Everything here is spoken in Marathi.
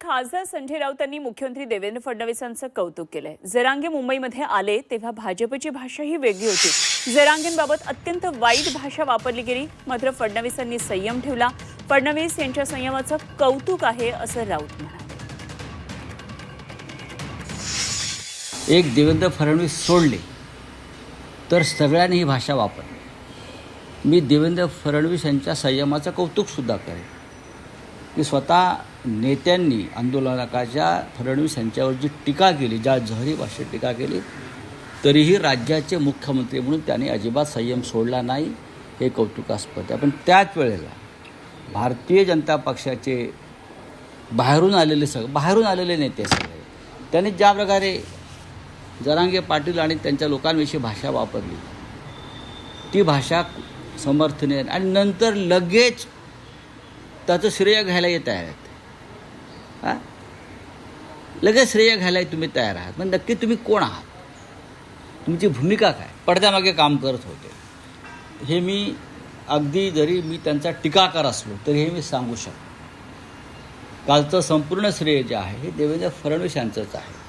खासदार संजय राऊतांनी मुख्यमंत्री देवेंद्र फडणवीसांचं कौतुक केलंय. जरांगे मुंबईमध्ये आले तेव्हा भाजपची भाषा ही वेगळी होती. जरांगेंबाबत अत्यंत वाईट भाषा वापरली गेली मात्र फडणवीसांनी संयम ठेवला. फडणवीस यांच्या संयमाचं कौतुक आहे असं राऊत म्हणाले. एक देवेंद्र फडणवीस सोडले तर सगळ्यांनी ही भाषा वापरली. मी देवेंद्र फडणवीस यांच्या संयमाचं कौतुकसुद्धा करेन. की स्वतः नेत्यांनी आंदोलनकाच्या फडणवीस यांच्यावर जी टीका केली ज्या जहरी भाषेत टीका केली तरीही राज्याचे मुख्यमंत्री म्हणून त्यांनी अजिबात संयम सोडला नाही हे कौतुकास्पद आहे. पण त्याच वेळेला भारतीय जनता पक्षाचे बाहेरून आलेले सगळे बाहेरून आलेले नेते सगळे त्यांनी ज्या प्रकारे जरांगे पाटील आणि त्यांच्या लोकांविषयी भाषा वापरली ती भाषा समर्थनीय आणि नंतर लगेच त्याचं श्रेय घ्यायला येत आहेत. हां? लगेच श्रेय घ्यायला तुम्ही तयार आहात. पण नक्की तुम्ही कोण आहात? तुमची भूमिका काय? पडद्यामागे काम करत होते. हे मी अगदी जरी मी त्यांचा टीकाकार असलो तरी हे मी सांगू शकतो. कालचं संपूर्ण श्रेय जे आहे हे देवेंद्र फडणवीस यांचंच आहे.